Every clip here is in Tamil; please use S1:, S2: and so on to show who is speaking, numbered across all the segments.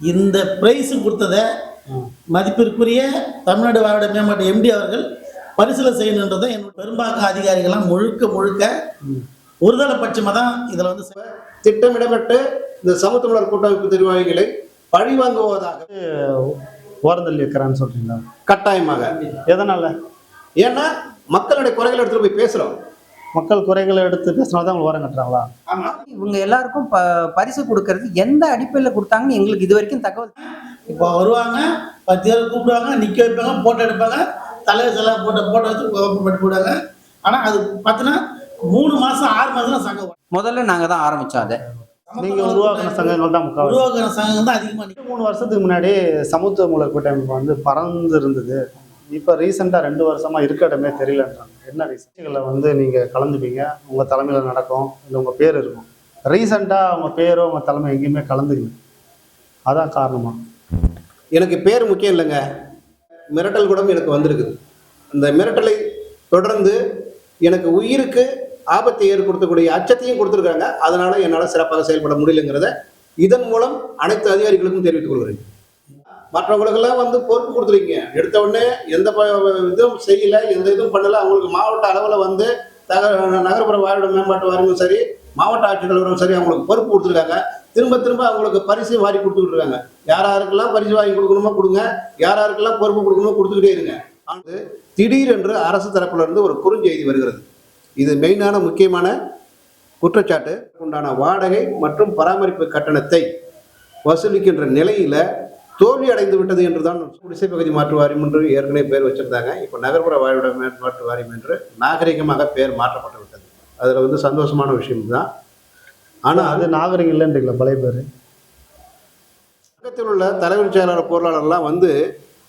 S1: இந்த பிரைஸ் கொடுத்ததை மதிப்பிற்குரிய தமிழ்நாடு வாழ்வுடைய மேம்பாட்டு எம்டி அவர்கள் பரிசீலனை செய்யணுன்றதை என் பெரும்பாக்கம் அதிகாரிகள்லாம் முழுக்க முழுக்க ஒருதலை பட்சமாக தான் இதில் வந்து
S2: திட்டமிடப்பட்டு இந்த சமத்துவலர் கூட்டமைப்பு நிர்வாகிகளை பழிவாங்குவதாக
S3: ஓரந்தள்ளி வைக்கிறான்னு சொல்றீங்களா?
S2: கட்டாயமாக.
S3: எதனால?
S2: ஏன்னா மக்களுடைய குறைகளை எடுத்துட்டு போய் பேசுறோம்.
S3: மக்கள் குறைகளை எடுத்து பேசினா தான் அவங்க ஓரம் கட்டுறாங்களா?
S4: இவங்க எல்லாருக்கும் ப பரிசு கொடுக்கறது எந்த அடிப்படையில் கொடுத்தாங்கன்னு எங்களுக்கு இது வரைக்கும் தகவல்
S1: இப்போ வருவாங்க பத்து பேர் கூப்பிடுவாங்க நிற்க வைப்பாங்க போட்டோ எடுப்பாங்க தலைவர் செலவு போட்டோ போட்டோ வச்சு பண்ணி போடுவாங்க. ஆனால் அது பார்த்தீங்கன்னா மூணு மாதம் ஆறு மாதம் தான் சங்கம்
S4: முதல்ல நாங்கள் தான் ஆரம்பித்தோம் அதை.
S3: நீங்க உருவாக்கின சங்கங்கள் தான் முக்கால்
S1: உருவாக்குற சங்கம் தான் அதிகமாக
S3: மூணு வருஷத்துக்கு முன்னாடி சமத்துவ மூலர் கூட்டமைப்பு வந்து பறந்து இருந்தது இப்போ ரீசெண்டாக ரெண்டு வருஷமாக இருக்க இடமே தெரியலன்றாங்க. என்ன ரீசன்களை வந்து நீங்கள் கலந்துப்பீங்க. உங்கள் தலைமையில் நடக்கும். இல்லை உங்கள் பேர் இருக்கும். ரீசெண்டாக அவங்க பேரோ உங்கள் தலைமை எங்கேயுமே கலந்துக்கல. அதான் காரணமாக
S2: எனக்கு பேர் முக்கியம் இல்லைங்க. மிரட்டல் கூட எனக்கு வந்திருக்குது. அந்த மிரட்டலை தொடர்ந்து எனக்கு உயிருக்கு ஆபத்தை ஏற்படுத்தக்கூடிய அச்சத்தையும் கொடுத்துருக்காங்க. அதனால என்னால் சிறப்பாக செயல்பட முடியலங்கிறத இதன் மூலம் அனைத்து அதிகாரிகளுக்கும் தெரிவித்துக் கொள்கிறேன். மற்றவங்களுக்கெல்லாம் வந்து பொறுப்பு கொடுத்துருக்கீங்க. எடுத்த உடனே எந்த ப- இதுவும் செய்யலை எந்த இதுவும் பண்ணலை. அவங்களுக்கு மாவட்ட அளவில் வந்து தக நகர்ப்புற வாழ்விட மேம்பாட்டு வாரியமும் சரி மாவட்ட ஆட்சித்தலைவரும் சரி அவங்களுக்கு பொறுப்பு கொடுத்துருக்காங்க. திரும்ப திரும்ப அவங்களுக்கு பரிசு வாரி கொடுத்துட்ருக்காங்க யார் யாருக்கெல்லாம் பரிசு வாங்கி கொடுக்கணுமோ கொடுங்க. யார் யாருக்கெல்லாம் பொறுப்பு கொடுக்கணுமோ கொடுத்துக்கிட்டே இருங்க. ஆனால் திடீரென்று அரசு தரப்பிலிருந்து ஒரு குறுஞ்செய்தி வருகிறது. இது மெயினான முக்கியமான குற்றச்சாட்டு. உண்டான வாடகை மற்றும் பராமரிப்பு கட்டணத்தை வசூலிக்கின்ற நிலையில் தோல்வி அடைந்து விட்டது என்றுதான் குடிசை பகுதி மாற்று வாரியம் என்று ஏற்கனவே பேர் வச்சிருந்தாங்க. இப்போ நகர்ப்புற வாழ்விட மேம்பாட்டு வாரியம் என்று நாகரிகமாக பேர் மாற்றப்பட்டு விட்டது. அதில் வந்து சந்தோஷமான விஷயம் தான் ஆனால்
S3: அது நாகரிகம் இல்லைன்றீங்களா பழைய பேர்?
S2: பக்கத்தில் உள்ள தலைவர் செயலாளர் பொருளாளர்லாம் வந்து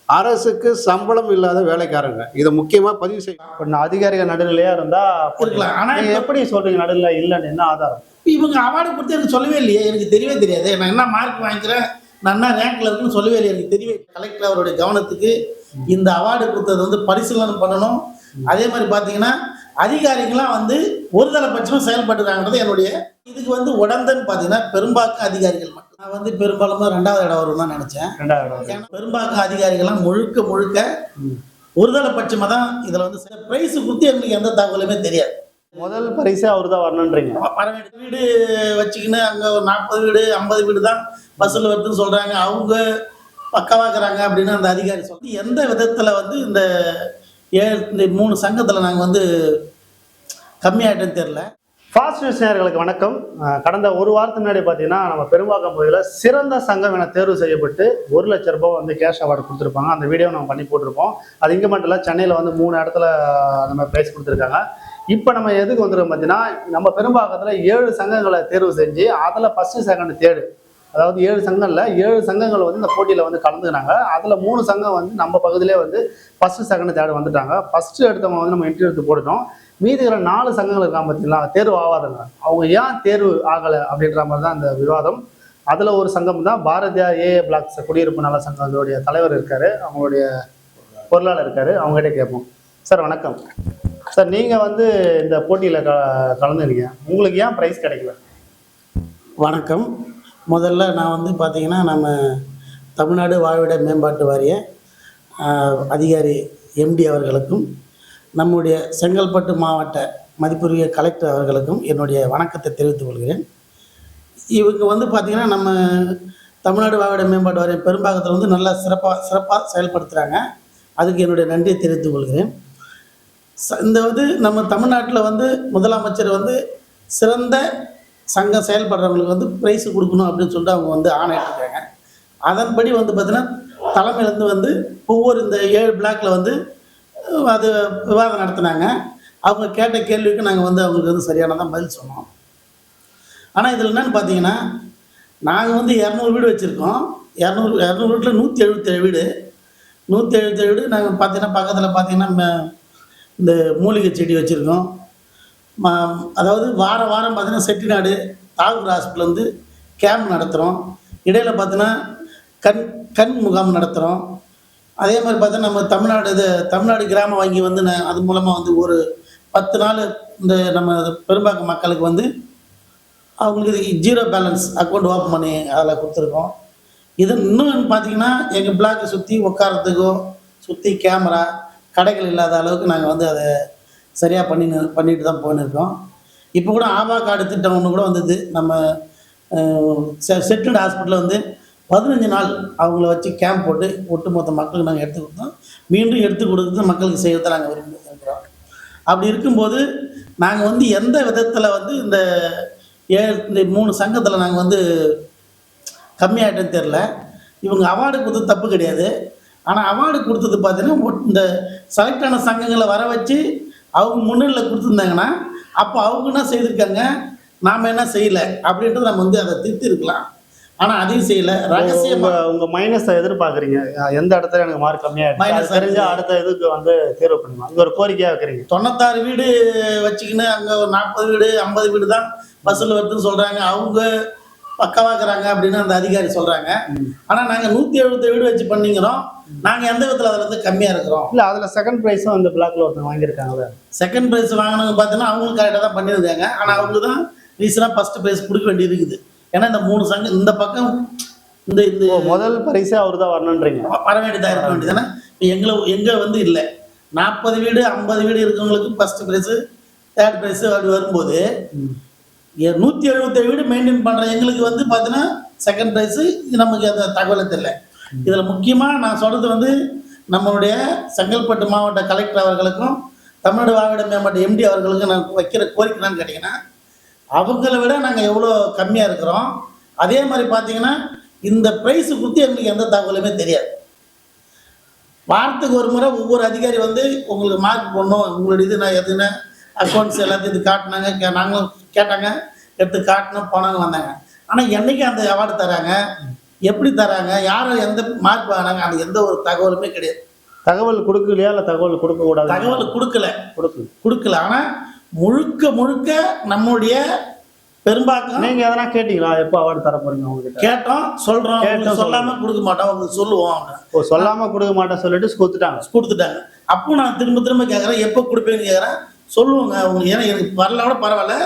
S2: அரசுக்கு சம்பளம் இல்லாத வேலைக்காரங்க. இதை முக்கியமாக பதிவு செய்ய
S3: இப்போ அதிகாரிகள் நடுநிலையா இருந்தா
S1: இருக்கலாம். ஆனா
S3: எப்படி சொல்றீங்க நடுநிலை இல்லைன்னு என்ன ஆதாரம்?
S1: இவங்க அவார்டு கொடுத்து எனக்கு சொல்லவே இல்லையே. எனக்கு தெரியவே தெரியாது. நான் என்ன மார்க் வாங்கிக்கிறேன்? நான் என்ன ரேங்க்ல இருக்குன்னு சொல்லவே இல்லை எனக்கு தெரியவே கலெக்டர் அவருடைய கவனத்துக்கு இந்த அவார்டு கொடுத்தது வந்து பரிசீலனை பண்ணணும். அதே மாதிரி பார்த்தீங்கன்னா அதிகாரிகள்லாம் வந்து ஒருதலை பட்சமாக செயல்பட்டுறாங்கிறது என்னுடைய இதுக்கு வந்து உடந்தன்னு பார்த்தீங்கன்னா பெரும்பாக்கம் அதிகாரிகள் மட்டும். நான் வந்து பெரும்பாலும் ரெண்டாவது இடம் வரும் தான் நினச்சேன். ஏன்னா பெரும்பாக்கம் அதிகாரிகள்லாம் முழுக்க முழுக்க ஒருதலை பட்சமாக தான் இதில் வந்து ப்ரைஸ் கொடுத்து எங்களுக்கு எந்த தகவலுமே தெரியாது.
S3: முதல் பரிசே அவர் தான் வரணுன்றீங்க
S1: பரவாயில்ல. வீடு வச்சுக்கின்னு அங்கே ஒரு நாற்பது வீடு ஐம்பது வீடு தான் பஸ்ஸில் வருதுன்னு சொல்கிறாங்க அவங்க பக்கவாக்குறாங்க அப்படின்னு அந்த அதிகாரி சொல்லி எந்த விதத்தில் வந்து இந்த ஏழு இந்த மூணு சங்கத்தில் நாங்கள் வந்து கம்மியாயிட்டேன்னு தெரில
S3: ஃபாஸ்ட் நியூஸ் நேயர்களுக்கு வணக்கம். கடந்த ஒரு வாரத்துக்கு முன்னாடி பார்த்தீங்கன்னா நம்ம பெரும்பாக்கம் பகுதியில் சிறந்த சங்கம் என தேர்வு செய்யப்பட்டு ஒரு லட்ச ரூபாய் வந்து கேஷ் அவார்டு கொடுத்துருப்பாங்க. அந்த வீடியோ நம்ம பண்ணி போட்டிருப்போம். அது இங்கே மட்டும் இல்லை சென்னையில் வந்து மூணு இடத்துல நம்ம ப்ரைஸ் கொடுத்துருக்காங்க. இப்போ நம்ம எதுக்கு வந்துடும் பார்த்தீங்கன்னா நம்ம பெரும்பாக்கத்தில் ஏழு சங்கங்களை தேர்வு செஞ்சு அதில் ஃபஸ்ட்டு செகண்ட் தேர்டு அதாவது ஏழு சங்கங்களில் ஏழு சங்கங்கள் வந்து இந்த போட்டியில் வந்து கலந்துனாங்க அதில் மூணு சங்கம் வந்து நம்ம பகுதியிலே வந்து ஃபஸ்ட்டு செகண்ட் தேர்டு வந்துட்டாங்க. ஃபஸ்ட்டு எடுத்தவங்க வந்து நம்ம இன்டர்வியூ எடுத்து போட்டுட்டோம். மீதி இருக்கிற நாலு சங்கங்கள் இருக்காங்க பார்த்தீங்களா தேர்வு ஆகாதவங்க. அவங்க ஏன் தேர்வு ஆகலை அப்படின்ற மாதிரி தான் அந்த விவாதம். அதில் ஒரு சங்கம் தான் பாரதியா ஏஏ பிளாக்ஸ் குடியிருப்பு நல சங்கத்தோடைய தலைவர் இருக்காரு. அவங்களுடைய பொருளாளர் இருக்காரு. அவங்ககிட்ட கேட்போம். சார் வணக்கம். சார் நீங்கள் வந்து இந்த போட்டியில் க கலந்துருக்கீங்க. உங்களுக்கு ஏன் ப்ரைஸ் கிடைக்கல?
S1: வணக்கம். முதல்ல நான் வந்து பார்த்தீங்கன்னா நம்ம தமிழ்நாடு வாழ்விட மேம்பாட்டு வாரிய அதிகாரி எம்டி அவர்களுக்கும் நம்முடைய செங்கல்பட்டு மாவட்ட மதிப்புரிய கலெக்டர் அவர்களுக்கும் என்னுடைய வணக்கத்தை தெரிவித்துக் கொள்கிறேன். இவங்க வந்து பார்த்திங்கன்னா நம்ம தமிழ்நாடு வாழ்விட மேம்பாட்டு வாரியம் பெரும்பாகத்தில் வந்து நல்லா சிறப்பாக சிறப்பாக செயல்படுத்துகிறாங்க அதுக்கு என்னுடைய நன்றியை தெரிவித்துக் கொள்கிறேன். இந்த வந்து நம்ம தமிழ்நாட்டில் வந்து முதலமைச்சர் வந்து சிறந்த சங்கம் செயல்படுறவங்களுக்கு வந்து ப்ரைஸ் கொடுக்கணும் அப்படின்னு சொல்லிட்டு அவங்க வந்து ஆணையிட்டிருக்காங்க அதன்படி வந்து பார்த்தீங்கன்னா தலைமையிலேருந்து வந்து ஒவ்வொரு இந்த ஏழு பிளாக்கில் வந்து அது விவாதம் நடத்தினாங்க. அவங்க கேட்ட கேள்விக்கு நாங்கள் வந்து அவங்களுக்கு வந்து சரியானதான் பதில் சொன்னோம். ஆனால் இதில் என்னன்னு பார்த்தீங்கன்னா நாங்கள் வந்து இரநூறு வீடு வச்சுருக்கோம். இரநூறு இரநூறு வீட்டில் நூற்றி எழுபத்தேழு வீடு. நூற்றி எழுபத்தேழு வீடு நாங்கள் பார்த்தீங்கன்னா பக்கத்தில் பார்த்தீங்கன்னா இந்த மூலிகை செடி வச்சுருக்கோம். அதாவது வாரம் வாரம் பார்த்தீங்கன்னா செட்டிநாடு தாகூர் ஹாஸ்பிட்டல் வந்து கேம்ப் நடத்துகிறோம் இடையில் பார்த்தீங்கன்னா கண் கண் முகாம் நடத்துகிறோம் அதே மாதிரி பார்த்தா நம்ம தமிழ்நாடு இது தமிழ்நாடு கிராம வங்கி வந்து நான் அது மூலமாக வந்து ஒரு பத்து நாள் இந்த நம்ம பெரும்பாக்கம் மக்களுக்கு வந்து அவங்களுக்கு ஜீரோ பேலன்ஸ் அக்கௌண்ட் ஓப்பன் பண்ணி அதில் கொடுத்துருக்கோம். இது இன்னும் பார்த்தீங்கன்னா எங்கள் பிளாக்கை சுற்றி உட்காரத்துக்கோ சுற்றி கேமரா கடைகள் இல்லாத அளவுக்கு நாங்கள் வந்து அதை சரியாக பண்ணி பண்ணிட்டு தான் போயின்னு இப்போ கூட ஆபா கார்டு திட்டம் ஒன்று கூட வந்தது. நம்ம செட்டில்டு ஹாஸ்பிட்டலில் வந்து பதினஞ்சு நாள் அவங்கள வச்சு கேம்ப் போட்டு ஒட்டுமொத்த மக்களுக்கு நாங்கள் எடுத்து கொடுத்தோம். மீண்டும் எடுத்து கொடுத்து மக்களுக்கு செய்யறதை நாங்கள் விரும்பி இருக்கிறோம். அப்படி இருக்கும்போது நாங்கள் வந்து எந்த விதத்தில் வந்து இந்த ஏ இந்த மூணு சங்கத்தில் நாங்கள் வந்து கம்மியாகிட்டேன்னு தெரில இவங்க அவார்டு கொடுத்தது தப்பு கிடையாது. ஆனால் அவார்டு கொடுத்தது பார்த்தீங்கன்னா இந்த செலக்ட் ஆன சங்கங்களை வர வச்சு அவங்க முன்னிலையில் கொடுத்துருந்தாங்கன்னா அப்போ அவங்க என்ன செய்திருக்காங்க? நாம் என்ன செய்யலை? அப்படின்றது நம்ம வந்து அதை திருத்தி இருக்கலாம். ஆனால் அதையும் செய்யலை.
S3: உங்க
S1: ரகசியமாக
S3: உங்க மைனஸை எதிர்பார்க்குறீங்க. எந்த இடத்துல எனக்கு மார்க் கம்மியாக இருக்கு? தெரிஞ்ச அடுத்த இதுக்கு வந்து தேர்வு பண்ணுங்க. அங்க ஒரு கோரிக்கையா வைக்கிறீங்க.
S1: தொண்ணூத்தாறு வீடு வச்சுக்கின்னு அங்கே ஒரு நாற்பது வீடு ஐம்பது வீடு தான் வசூல் வருதுன்னு சொல்கிறாங்க அவங்க பக்கவாக்குறாங்க அப்படின்னு அந்த அதிகாரி சொல்கிறாங்க ஆனால் நாங்கள் நூற்றி எழுபத்தி வீடு வச்சு பண்ணிக்கிறோம். நாங்கள் எந்த விதத்தில் அதில் வந்து கம்மியாக இருக்கிறோம்?
S3: இல்ல அதுல செகண்ட் ப்ரைஸும் அந்த பிளாக்ல ஒருத்தங்க வாங்கியிருக்காங்கல்ல.
S1: செகண்ட் ப்ரைஸ் வாங்கினவங்க பார்த்தீங்கன்னா அவங்களும் கரெக்டாக தான் பண்ணியிருக்காங்க ஆனால் அவங்களுக்கு தான் ரீசனாக ஃபஸ்ட்டு ப்ரைஸ் கொடுக்க வேண்டியது இருக்குது. ஏன்னா இந்த மூணு சங்கம் இந்த பக்கம் இந்த இந்த
S3: முதல் பரிசே அவர் தான் வரணுன்றீங்க.
S1: வர வேண்டியதாக இருக்க வேண்டியதானே இப்போ எங்களை எங்கே வந்து இல்லை. நாற்பது வீடு ஐம்பது வீடு இருக்கவங்களுக்கு ஃபஸ்ட்டு ப்ரைஸு தேர்ட் ப்ரைஸு அப்படி வரும்போது நூற்றி எழுபத்தேழு வீடு மெயின்டைன் பண்ணுற எங்களுக்கு வந்து பார்த்தீங்கன்னா செகண்ட் ப்ரைஸு இது நமக்கு அந்த தகவலை தெரியல. இதில் முக்கியமாக நான் சொல்கிறது வந்து நம்மளுடைய செங்கல்பட்டு மாவட்ட கலெக்டர் அவர்களுக்கும் தமிழ்நாடு வாழ்விட மேம்பாட்டு எம்டி அவர்களுக்கும் நான் வைக்கிற கோரிக்கை என்னன்னு கேட்டிங்கன்னா அவங்கள விட நாங்கள் எவ்வளோ கம்மியாக இருக்கிறோம். அதே மாதிரி பார்த்தீங்கன்னா இந்த ப்ரைஸு குறித்து எங்களுக்கு எந்த தகவலுமே தெரியாது. வாரத்துக்கு ஒரு முறை ஒவ்வொரு அதிகாரி வந்து உங்களுக்கு மார்க் போடணும் உங்களுடைய இது நான் எதுன்னு அக்கௌண்ட்ஸ் எல்லாத்தையும் இது காட்டினாங்க. கே நாங்களும் கேட்டாங்க. எடுத்து காட்டினோம் போனாங்க வந்தாங்க. ஆனால் என்னைக்கு அந்த அவார்டு தராங்க? எப்படி தராங்க? யாரும் எந்த மார்க் வாங்கினாங்க? அது எந்த ஒரு தகவலுமே கிடையாது.
S3: தகவல் கொடுக்கலையா? இல்ல தகவல் கொடுக்க கூடாது
S1: தகவல் கொடுக்கல.
S3: கொடுக்கு
S1: கொடுக்கல. ஆனால் முழுக்க முழுக்க நம்முடைய பெரும்பாக்கம்
S3: நீங்க எதனா கேட்டீங்களா? எப்போ அவார்டு தர போறீங்க உங்ககிட்ட?
S1: கேட்டோம் சொல்றோம். உங்களுக்கு சொல்லாம கொடுக்க மாட்டோம். உங்களுக்கு சொல்லுவோம்.
S3: ஓ சொல்லாம கொடுக்க மாட்டேன் சொல்லிட்டு கொடுத்துட்டாங்க.
S1: கொடுத்துட்டாங்க. அப்போ நான் திரும்ப திரும்ப கேட்குறேன் எப்போ கொடுப்பேன்னு கேட்குறேன் சொல்லுவோங்க உங்களுக்கு ஏன்னா எனக்கு வரல கூட பரவாயில்ல.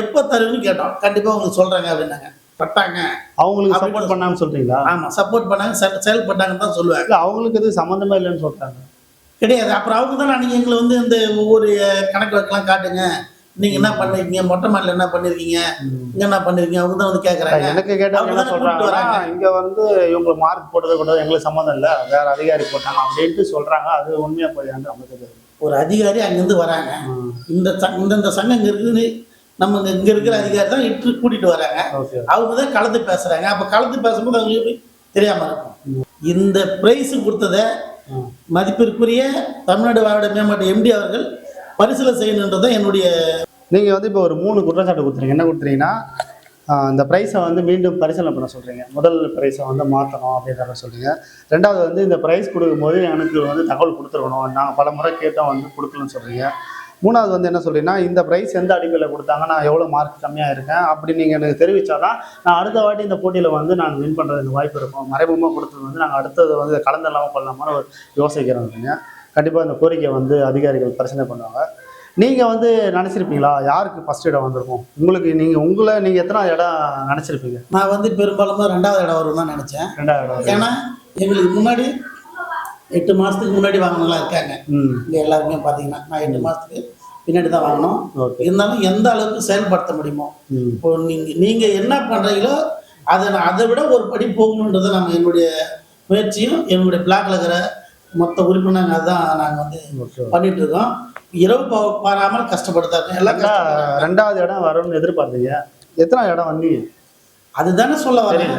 S1: எப்போ தருவீங்கன்னு கேட்டோம். கண்டிப்பாக உங்களுக்கு சொல்கிறாங்க அப்படின்னாங்க. பட்டாங்க.
S3: அவங்களுக்கு சப்போர்ட் பண்ணாம சொல்றீங்களா?
S1: ஆமாம் சப்போர்ட் பண்ணாங்க செயல்பட்டாங்கன்னு தான் சொல்லுவாங்க.
S3: இல்ல அவங்களுக்கு இது சம்மந்தமே இல்லைன்னு சொல்றாங்க.
S1: கிடையாது. அப்புறம் அவங்க தான் அன்றைக்கி எங்களை வந்து இந்த ஒவ்வொரு கணக்கு வழக்கெல்லாம் காட்டுங்க. நீங்கள் என்ன பண்ணிருக்கீங்க மொட்டை மாடியில் என்ன பண்ணிருக்கீங்க? இங்கே என்ன பண்ணிருக்கீங்க? அவங்க தான் வந்து கேட்குறாங்க
S3: எனக்கு கேட்டவங்க
S1: அவங்க
S3: என்ன
S1: வராங்க.
S3: இங்க வந்து இவங்க மார்க் போட்டது கூட எங்களுக்கு சம்மந்தம் இல்ல வேற அதிகாரி போட்டாங்க அப்படின்ட்டு சொல்றாங்க. அது உண்மையா போயான்னு நமக்கு
S1: ஒரு அதிகாரி அங்கேருந்து வராங்க. இந்த இந்தந்த சங்கம் இங்கே இருக்குதுன்னு நம்ம இங்க- இருக்கிற அதிகாரி தான் இட்டு கூட்டிட்டு வராங்க. அவங்க தான் கலந்து பேசுறாங்க. அப்ப கலந்து பேசும்போது அவங்களுக்கு தெரியாம இருக்கும். இந்த பிரைஸ் கொடுத்தத மதிப்பிற்குரிய தமிழ்நாடு வாழ்விட மேம்பாட்டு எம்டி அவர்கள் பரிசீலனை செய்யணுன்றது என்னுடைய
S3: நீங்க வந்து இப்போ ஒரு மூணு குற்றச்சாட்டு கொடுத்துருங்க என்ன கொடுத்துறீங்கன்னா இந்த ப்ரைஸை வந்து மீண்டும் பரிசீலனை பண்ண சொல்றீங்க. முதல் ப்ரைஸை வந்து மாற்றணும் அப்படின்றத சொல்றீங்க. ரெண்டாவது வந்து இந்த ப்ரைஸ் கொடுக்கும்போது எனக்கு வந்து தகவல் கொடுத்துருக்கணும். நாங்கள் பல முறை கேட்டோம் வந்து கொடுக்கலன்னு சொல்றீங்க. மூணாவது வந்து என்ன சொல்றீங்கன்னா இந்த ப்ரைஸ் எந்த அடிப்படையில் கொடுத்தாங்க நான் எவ்வளோ மார்க் கம்மியாக இருக்கேன் அப்படி நீங்கள் எனக்கு தெரிவித்தாதான் நான் அடுத்த வாட்டி இந்த போட்டியில் வந்து நான் வின் பண்ணுறதுக்கு வாய்ப்பு இருக்கும். மறைமுகமாக கொடுத்தது வந்து நாங்கள் அடுத்தது வந்து கலந்துடலாமா பண்ணலாமான்னு ஒரு யோசிக்கிறோம் கண்டிப்பாக இந்த கோரிக்கையை வந்து அதிகாரிகள் பரிசீலனை பண்ணுவாங்க. நீங்கள் வந்து நினச்சிருப்பீங்களா? யாருக்கு ஃபர்ஸ்ட் இடம் வந்திருக்கும்? உங்களுக்கு நீங்கள் உங்களை நீங்கள் எத்தனாவது இடம் நினச்சிருப்பீங்க?
S1: நான் வந்து பெரும்பாலும் ரெண்டாவது இடம் வரும் தான் நினைச்சேன்.
S3: ரெண்டாவது இடம்
S1: ஏன்னா எங்களுக்கு முன்னாடி எட்டு மாசத்துக்கு முன்னாடி வாங்கினவங்களாம் இருக்காங்க.
S3: ம்.
S1: இங்க எல்லாருமே பார்த்தீங்கன்னா நான் எட்டு மாசத்துக்கு பின்னாடி தான் வாங்கினோம்.
S3: ஓகே.
S1: இருந்தாலும் எந்த அளவுக்கு செயல்படுத்த முடியுமோ இப்போ நீங்க நீங்க என்ன பண்றீங்களோ அதை அதை விட ஒரு படி போகணுன்றதை நம்ம என்னுடைய முயற்சியும் என்னுடைய பிளாக்ல இருக்கிற மொத்த உறுப்பினர்கள் அதுதான் நாங்கள் வந்து பண்ணிட்டு இருக்கோம் இரவு பாராமல் கஷ்டப்படுத்தாங்க எல்லாம்.
S3: ரெண்டாவது இடம் வரும்னு எதிர்பார்த்தீங்க. எத்தனாவது இடம் வந்தீங்க
S1: அதுதானே சொல்ல வரேன்.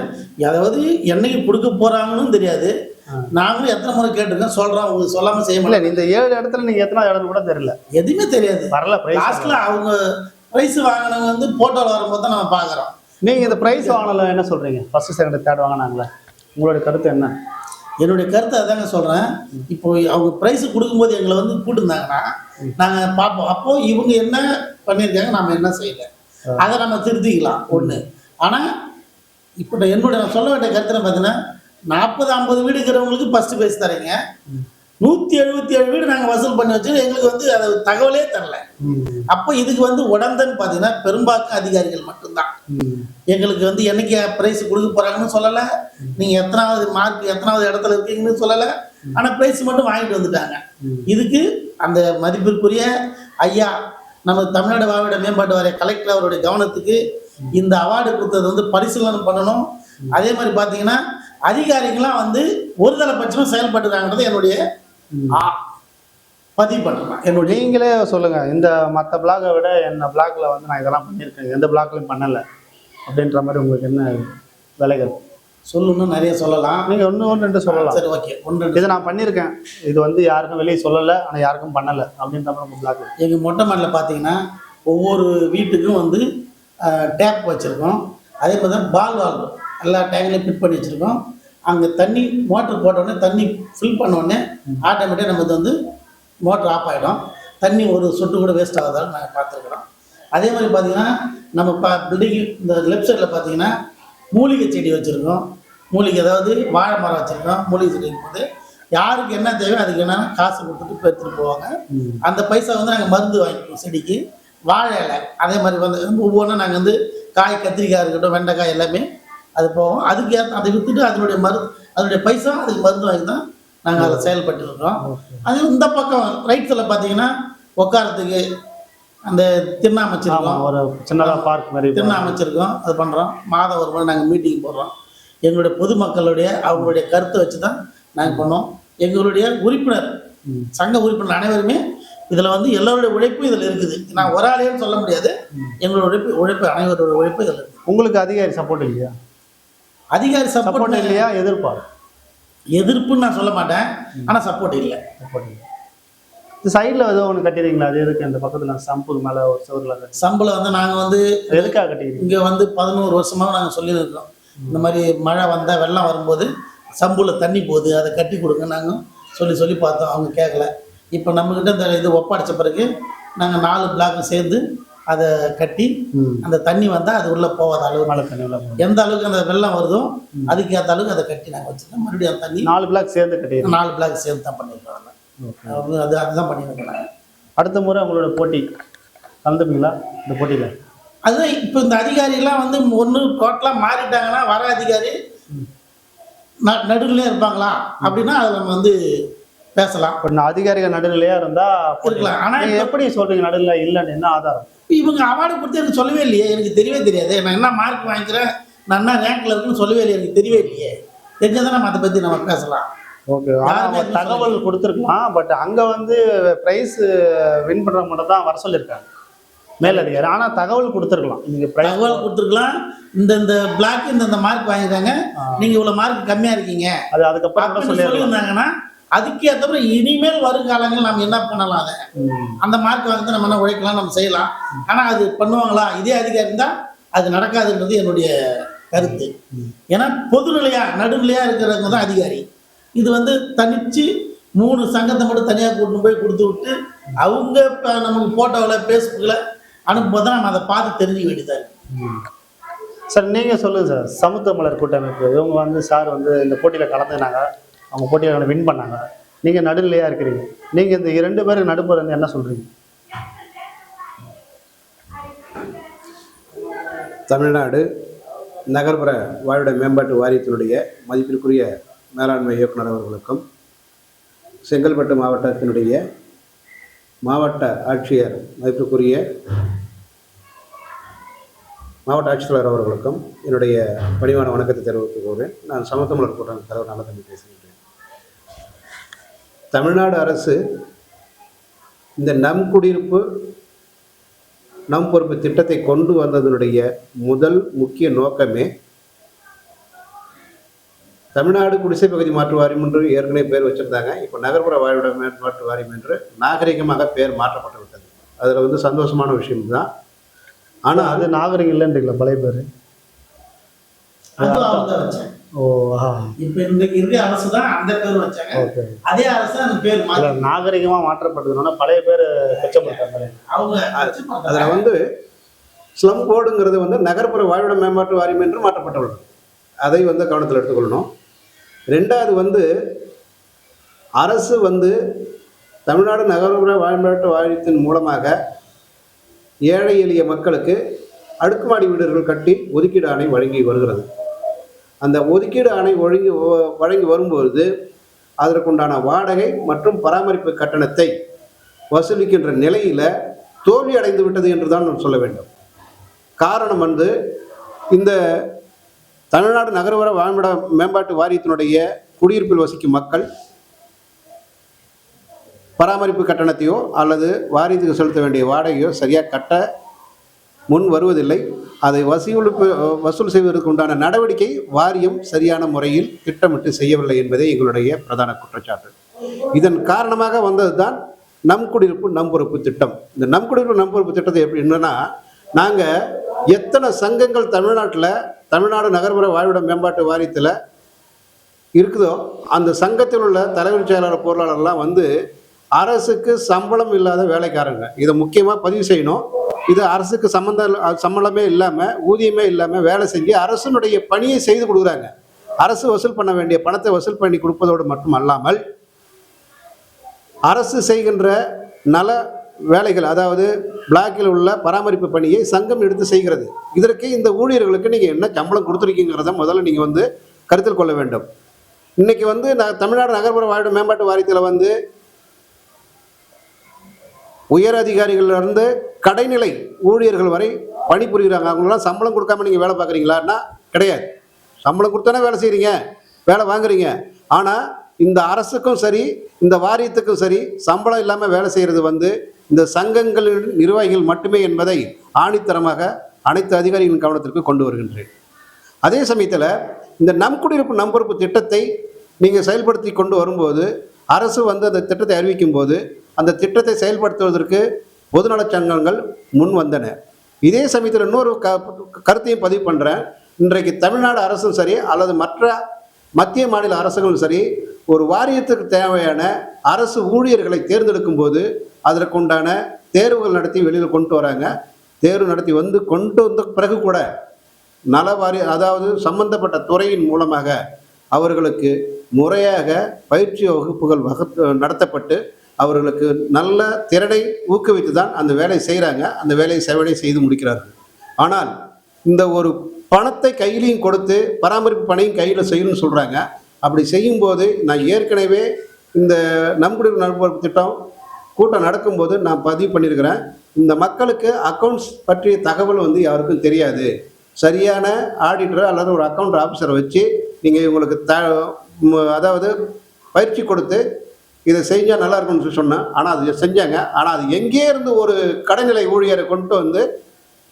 S1: அதாவது என்னைக்கு கொடுக்க போறாங்கன்னு தெரியாது. நாங்களும் எத்தனை முறை கேட்டிருக்கோம் சொல்றோம் உங்களுக்கு சொல்லாம செய்ய மாட்டோம்.
S3: இந்த ஏழு இடத்துல நீங்கள் எத்தனாவது இடம்னு கூட தெரியல.
S1: எதுவுமே தெரியாது.
S3: வரல
S1: லாஸ்ட்ல அவங்க பிரைஸ் வாங்கினவங்க வந்து போட்டோல வரும்போது தான் நம்ம பாக்குறோம்.
S3: நீங்கள் இந்த ப்ரைஸ் வாங்கல என்ன சொல்கிறீங்க ஃபர்ஸ்ட் செகண்ட் தேர்ட் வாங்கினாங்களே? உங்களுடைய கருத்து என்ன?
S1: என்னுடைய கருத்தை அதாங்க சொல்றேன். இப்போ அவங்க பிரைஸ் கொடுக்கும்போது எங்களை வந்து கூட்டிருந்தாங்கன்னா நாங்க பார்ப்போம் அப்போ இவங்க என்ன பண்ணியிருக்காங்க நாம என்ன செய்யல. அதை நம்ம திருத்திக்கலாம் ஒண்ணு. ஆனா இப்போ என்னுடைய நான் சொல்ல வேண்டிய கருத்துல பார்த்தீங்கன்னா நாற்பது ஐம்பது வீடு இருக்கிறவங்களுக்கு ஃபர்ஸ்ட் பிரைஸ் தரீங்க. நூற்றி எழுபத்தி ஏழு வீடு நாங்கள் வசூல் பண்ணி வச்சு எங்களுக்கு வந்து அது தகவலே தரல. அப்போ இதுக்கு வந்து உடந்தன்னு பார்த்தீங்கன்னா பெரும்பாக்கம் அதிகாரிகள் மட்டும்தான். எங்களுக்கு வந்து என்னைக்கு ப்ரைஸ் கொடுக்க போறாங்கன்னு சொல்லலை. நீங்கள் எத்தனாவது மார்க் எத்தனாவது இடத்துல இருக்கீங்கன்னு சொல்லலை. ஆனால் ப்ரைஸ் மட்டும் வாங்கிட்டு வந்துட்டாங்க. இதுக்கு அந்த மதிப்பிற்குரிய ஐயா நம்ம தமிழ்நாடு மாவட்ட மேம்பாட்டு வாரிய கலெக்டர் அவருடைய கவனத்துக்கு இந்த அவார்டு கொடுத்தது வந்து பரிசீலனை பண்ணணும். அதே மாதிரி பார்த்தீங்கன்னா அதிகாரிகள்லாம் வந்து ஒருதலை பட்சமாக செயல்பட்டுறாங்கிறது என்னுடைய பதிவு பண்ணலாம் என்னுடைய
S3: நீங்களே சொல்லுங்க. இந்த மற்ற பிளாகை விட என்ன பிளாக்ல வந்து நான் இதெல்லாம் பண்ணியிருக்கேன் எந்த பிளாக்லையும் பண்ணலை. அப்படின்ற மாதிரி உங்களுக்கு என்ன வேலைகள்?
S1: சொல்லணும்னு நிறைய சொல்லலாம்.
S3: நீங்க ஒன்று ஒன்று ரெண்டு சொல்லலாம்.
S1: சரி ஓகே ஒன்று
S3: இதை நான் பண்ணியிருக்கேன் இது வந்து யாருக்கும் வெளியே சொல்லலை ஆனால் யாருக்கும் பண்ணலை அப்படின்ற மாதிரி உங்கள் பிளாக்
S1: எங்கள் மொட்டை மாடியில் பார்த்தீங்கன்னா ஒவ்வொரு வீட்டுக்கும் வந்து டேப் வச்சுருக்கோம். அதே மாதிரி தான் பால் வால்வு எல்லா டேங்க்லையும் ஃபிட் பண்ணி வச்சுருக்கோம். அங்கே தண்ணி மோட்டர் போட்ட உடனே தண்ணி ஃபில் பண்ண உடனே ஆட்டோமேட்டிக்காக நமக்கு வந்து மோட்டர் ஆஃப் ஆகிடும் தண்ணி ஒரு சொட்டு கூட வேஸ்ட் ஆகாதாலும் நாங்கள் பார்த்துருக்குறோம். அதே மாதிரி பார்த்தீங்கன்னா நம்ம பா பில்டிங் இந்த லெஃப்ட் சைடில் பார்த்தீங்கன்னா மூலிகை செடி வச்சுருக்கோம். மூலிகை அதாவது வாழை மரம் வச்சுருக்கோம். மூலிகை செடி போது யாருக்கு என்ன தேவையோ அதுக்கு என்னென்ன காசு கொடுத்துட்டு எடுத்துகிட்டு போவாங்க. அந்த பைசா வந்து நாங்கள் மருந்து வாங்கிக்குவோம் செடிக்கு. வாழை இலை. அதே மாதிரி வந்து ஒவ்வொன்றும் நாங்கள் வந்து காய் கத்திரிக்காய் இருக்கட்டும் வெண்டைக்காய் எல்லாமே அது போவோம். அதுக்கு ஏற்ற அதை விற்றுட்டு அதனுடைய மருந்து அதனுடைய பைசா அதுக்கு மருந்து வாங்கி தான் நாங்கள் அதை செயல்பட்டு இருக்கோம் அது இந்த பக்கம் ரைட் சைடில் பார்த்தீங்கன்னா உட்காரத்துக்கு அந்த திண்ணை அமைச்சிருக்கோம்.
S3: ஒரு சின்னதாக பார்க் மாதிரி
S1: திண்ணை அமைச்சிருக்கோம். அது பண்ணுறோம் மாதம் ஒரு முறை நாங்கள் மீட்டிங் போடுறோம். எங்களுடைய பொதுமக்களுடைய அவங்களுடைய கருத்தை வச்சு தான் நாங்கள் பண்ணோம். எங்களுடைய உறுப்பினர் சங்க உறுப்பினர் அனைவருமே இதில் வந்து எல்லோருடைய உழைப்பும் இதில் இருக்குது. நான் ஒரு ஆளையும் சொல்ல முடியாது. எங்களோட உழைப்பு உழைப்பு அனைவரோட உழைப்பு இதில் இருக்குது.
S3: உங்களுக்கு அதிகாரி சப்போர்ட் இல்லையா?
S1: அதிகாரி
S3: சப்போர்ட் இல்லையா? எதிர்ப்பா?
S1: எதிர்ப்புன்னு நான் சொல்ல மாட்டேன். ஆனால் சப்போர்ட் இல்லை.
S3: சப்போர்ட் இல்லை. இந்த சைடில் ஏதோ ஒன்று கட்டிடுறீங்களா? அது எதுக்கு? இந்த பக்கத்தில் சம்புக்கு மேலே ஒரு கட்டி
S1: சம்பளம் வந்து நாங்கள் வந்து
S3: எதுக்காக கட்டிக்கிறீங்க
S1: இங்கே வந்து பதினோரு வருஷமாக நாங்கள் சொல்லியிருக்கோம் இந்த மாதிரி மழை வந்தால் வெள்ளம் வரும்போது சம்புல தண்ணி போகுது. அதை கட்டி கொடுங்க நாங்கள் சொல்லி சொல்லி பார்த்தோம். அவங்க கேட்கல இப்போ நம்மக்கிட்ட இந்த இது ஒப்படைச்ச பிறகு நாங்கள் நாலு பிளாக் சேர்ந்து அதை கட்டி அந்த தண்ணி வந்தால் அது உள்ளே போகாத அளவு
S3: மழை தண்ணி உள்ள.
S1: எந்த அளவுக்கு அந்த வெள்ளம் வருதோ அதுக்கு ஏற்ற அளவுக்கு அதை கட்டி நாங்கள் வச்சுருக்கோம். மறுபடியும் அந்த தண்ணி
S3: நாலு பிளாக் சேர்ந்து கட்டிடுறீங்க
S1: நாலு பிளாக் சேர்ந்து தான் பண்ணியிருக்கோம் அது அதுதான் பண்ணியிருக்கோம்
S3: அடுத்த முறை உங்களோட போட்டி கலந்துப்பீங்களா? இந்த போட்டியில்?
S1: அதுதான் இப்போ இந்த அதிகாரிலாம் வந்து ஒன்று டோட்டலாக மாறிட்டாங்கன்னா வர அதிகாரி ந நடுவுலயே இருப்பாங்களா? அப்படின்னா அதில் நம்ம வந்து பேசலாம்.
S3: இப்போ நான் அதிகாரிகள் நடுநிலையாக இருந்தால்
S1: இருக்கலாம். ஆனா
S3: எப்படி சொல்கிறீங்க நடுநிலை இல்லைன்னு என்ன ஆதாரம்?
S1: இவங்க அவார்டு கொடுத்து எனக்கு சொல்லவே இல்லையே. எனக்கு தெரியவே தெரியாது. நான் என்ன மார்க் வாங்கிக்கிறேன்? நான் என்ன ரேங்க்ல இருக்குன்னு சொல்லவே இல்லையே. எனக்கு தெரியவே இல்லையே. தெரிஞ்சதான் நம்ம அதை பற்றி நம்ம பேசலாம்.
S3: ஓகே.
S1: யாருமே
S3: ஆனால் தகவல் கொடுத்துருக்கலாம். பட் அங்கே வந்து ப்ரைஸ் வின் பண்ணுறவங்க மட்டும் தான் வர சொல்லியிருக்காங்க. மேலதிகாரி. ஆனால் தகவல் கொடுத்துருக்கலாம். நீங்கள்
S1: தகவல் கொடுத்துருக்கலாம். இந்த இந்த பிளாக் இந்த இந்த மார்க் வாங்கிட்டாங்க நீங்கள் இவ்வளோ மார்க் கம்மியாக இருக்கீங்க.
S3: அது அதுக்கப்புறம்
S1: சொல்லியிருந்தாங்கன்னா அதுக்கு ஏற்றப்ப இனிமேல் வருங்காலங்கள் நம்ம என்ன பண்ணலாம் அதை. அந்த மார்க் வாங்கி நம்ம என்ன உழைக்கலாம் நம்ம செய்யலாம். ஆனால் அது பண்ணுவாங்களா? இதே அதிகாரி இருந்தால் அது நடக்காதுன்றது என்னுடைய கருத்து. ஏன்னா பொதுநிலையா நடுநிலையா இருக்கிறவங்க தான் அதிகாரி. இது வந்து தனிச்சு மூணு சங்கத்தை மட்டும் தனியாக கூட்டிட்டு போய் கொடுத்து விட்டு அவங்க இப்போ நமக்கு ஃபோட்டோவில் ஃபேஸ்புக்கில் அனுப்பும்போது நம்ம அதை பார்த்து தெரிஞ்சுக்க வேண்டியதாக இருக்கு.
S3: சார் நீங்கள் சொல்லுங்கள் சார். சமுத்திர மலர் கூட்டமைப்பு இவங்க வந்து சார் வந்து இந்த போட்டியில் கலந்துனாங்க அவங்க போட்டியில் வின் பண்ணாங்க. நீங்கள் நடுநிலையாக இருக்கிறீங்க. நீங்கள் இந்த இரண்டு பேருக்கு நடுப்புற இருந்து என்ன சொல்கிறீங்க
S2: தமிழ்நாடு நகர்ப்புற வாழ்விட மேம்பாட்டு வாரியத்தினுடைய மதிப்பிற்குரிய மேலாண்மை இயக்குனர் அவர்களுக்கும் செங்கல்பட்டு மாவட்டத்தினுடைய மாவட்ட ஆட்சியர் மதிப்பிற்குரிய மாவட்ட ஆட்சித்தலைவர் அவர்களுக்கும் என்னுடைய பணிவான வணக்கத்தை தெரிவித்துக் கொள்கிறேன். நான் சமத்தமிழர் கூட்டம் தலைவர் நல்லதம்பி பேசுகின்றேன். தமிழ்நாடு அரசு இந்த நம் குடியிருப்பு நம் பொறுப்பு திட்டத்தை கொண்டு வந்ததனுடைய முதல் முக்கிய நோக்கமே தமிழ்நாடு குடிசை பகுதி மாற்று வாரியம் என்று ஏற்கனவே பேர் வச்சிருந்தாங்க. இப்போ நகர்ப்புற வாழ்விட மேம்பாட்டு வாரியம் என்று நாகரிகமாக பேர் மாற்றப்பட்டு விட்டது அதில் வந்து சந்தோஷமான விஷயம் தான் ஆனால்
S3: அது நாகரிகம் இல்லைன்றீங்களா? பழைய பேர்.
S1: இப்போ இன்றைக்கு இருக்க அரசு தான் அந்த பேர் வச்சாங்க.
S3: ஓகே.
S1: அதே அரசு அந்த பேர்
S3: நாகரிகமாக மாற்றப்பட்டதுனால பழைய பேர் கொச்சப்படுத்தாங்க
S1: அவங்க
S2: அதில் வந்து ஸ்லம் கோடுங்கிறது வந்து நகர்ப்புற வாழ்விட மேம்பாட்டு வாரியம் என்று மாற்றப்பட்டுள்ளது. அதை வந்து கவனத்தில் எடுத்துக்கொள்ளணும். ரெண்டாவது வந்து அரசு வந்து தமிழ்நாடு நகர்ப்புற மேம்பாட்டு வாரியத்தின் மூலமாக ஏழை எளிய மக்களுக்கு அடுக்குமாடி வீடுகள் கட்டி ஒதுக்கீடு ஆணை வழங்கி வருகிறது. அந்த ஒதுக்கீடு ஆணை ஒழுங்கி வழங்கி வரும்பொழுது அதற்குண்டான வாடகை மற்றும் பராமரிப்பு கட்டணத்தை வசூலிக்கின்ற நிலையில் தோல்வி அடைந்து விட்டது என்று தான் நான் சொல்ல வேண்டும். காரணம் வந்து இந்த தமிழ்நாடு நகர்வர வாழ்விட மேம்பாட்டு வாரியத்தினுடைய குடியிருப்பில் வசிக்கும் மக்கள் பராமரிப்பு கட்டணத்தையோ அல்லது வாரியத்துக்கு செலுத்த வேண்டிய வாடகையோ சரியாக கட்ட முன் வருவதில்லை. அதை வசூலிப்பு வசூல் செய்வதற்கு உண்டான நடவடிக்கை வாரியம் சரியான முறையில் திட்டமிட்டு செய்யவில்லை என்பதே எங்களுடைய பிரதான குற்றச்சாட்டு. இதன் காரணமாக வந்தது தான் நம் குடியிருப்பு நம் பொறுப்பு திட்டம். இந்த நம் குடியிருப்பு நம் பொறுப்பு திட்டத்தை எப்படி என்னன்னா நாங்கள் எத்தனை சங்கங்கள் தமிழ்நாட்டில் தமிழ்நாடு நகர்ப்புற வாழ்விட மேம்பாட்டு வாரியத்தில் இருக்குதோ அந்த சங்கத்தில் உள்ள தலைவர் செயலாளர் பொருளாளர்லாம் வந்து அரசுக்கு சம்பளம் இல்லாத வேலைக்காரங்க. இதை முக்கியமாக பதிவு செய்யணும். இது அரசுக்கு சம்மந்த சம்பளமே இல்லாமல் ஊதியமே இல்லாமல் வேலை செஞ்சு அரசனுடைய பணியை செய்து கொடுக்குறாங்க. அரசு வசூல் பண்ண வேண்டிய பணத்தை வசூல் பண்ணி கொடுப்பதோடு மட்டும் அல்லாமல் அரசு செய்கின்ற நல வேலைகள் அதாவது பிளாக்கில் உள்ள பராமரிப்பு பணியை சங்கம் எடுத்து செய்கிறது. இதற்கு இந்த ஊழியர்களுக்கு நீங்கள் என்ன சம்பளம் கொடுத்துருக்கீங்கிறத முதல்ல நீங்கள் வந்து கருத்தில் கொள்ள வேண்டும். இன்னைக்கு வந்து நான் தமிழ்நாடு நகர்ப்புற வாழ்வு மேம்பாட்டு வாரியத்தில் வந்து உயர் அதிகாரிகளிலிருந்து கடைநிலை ஊழியர்கள் வரை பணிபுரிகிறாங்க. அவங்களாம் சம்பளம் கொடுக்காம நீங்கள் வேலை பார்க்குறீங்களான்னா கிடையாது. சம்பளம் கொடுத்தானே வேலை செய்கிறீங்க வேலை வாங்குறீங்க. ஆனால் இந்த அரசுக்கும் சரி இந்த வாரியத்துக்கும் சரி சம்பளம் இல்லாமல் வேலை செய்கிறது வந்து இந்த சங்கங்களின் நிர்வாகிகள் மட்டுமே என்பதை ஆணித்தரமாக அனைத்து அதிகாரிகளின் கவனத்திற்கு கொண்டு வருகின்றேன். அதே சமயத்தில் இந்த நம் குடியிருப்பு நம்பொறுப்பு திட்டத்தை நீங்கள் செயல்படுத்தி கொண்டு வரும்போது அரசு வந்து அந்த திட்டத்தை அறிவிக்கும் போது அந்த திட்டத்தை செயல்படுத்துவதற்கு பொதுநலச் சங்கங்கள் முன் வந்தன. இதே சமயத்தில் இன்னொரு க கருத்தையும் பதிவு பண்ணுறேன் இன்றைக்கு தமிழ்நாடு அரசும் சரி அல்லது மற்ற மத்திய மாநில அரசுகளும் சரி ஒரு வாரியத்துக்கு தேவையான அரசு ஊழியர்களை தேர்ந்தெடுக்கும் போது அதற்குண்டான தேர்வுகள் நடத்தி வெளியில் கொண்டு வராங்க. தேர்வு நடத்தி வந்து கொண்டு வந்த பிறகு கூட நல நலவாரி அதாவது சம்பந்தப்பட்ட துறையின் மூலமாக அவர்களுக்கு முறையாக பயிற்சி வகுப்புகள் வகுப்பு நடத்தப்பட்டு அவர்களுக்கு நல்ல திறனை ஊக்குவித்து தான் அந்த வேலையை செய்கிறாங்க அந்த வேலையை செவடை செய்து முடிக்கிறார்கள். ஆனால் இந்த ஒரு பணத்தை கையிலையும் கொடுத்து பராமரிப்பு பணியும் கையில் செய்யணும்னு சொல்கிறாங்க அப்படி செய்யும்போது நான் ஏற்கனவே இந்த நம்குடியிருப்பு நல்பொறுப்பு திட்டம் கூட்டம் நடக்கும்போது நான் பதிவு பண்ணியிருக்கிறேன். இந்த மக்களுக்கு அக்கௌண்ட்ஸ் பற்றிய தகவல் வந்து யாருக்கும் தெரியாது. சரியான ஆடிட்டர் அல்லது ஒரு அக்கௌண்ட் ஆஃபீஸரை வச்சு நீங்கள் இவங்களுக்கு த அதாவது பயிற்சி கொடுத்து இதை செஞ்சால் நல்லா இருக்கும்னு சொல்லி சொன்னேன். ஆனால் அது செஞ்சாங்க. ஆனால் அது எங்கே இருந்து ஒரு கடைநிலை ஊழியரை கொண்டு வந்து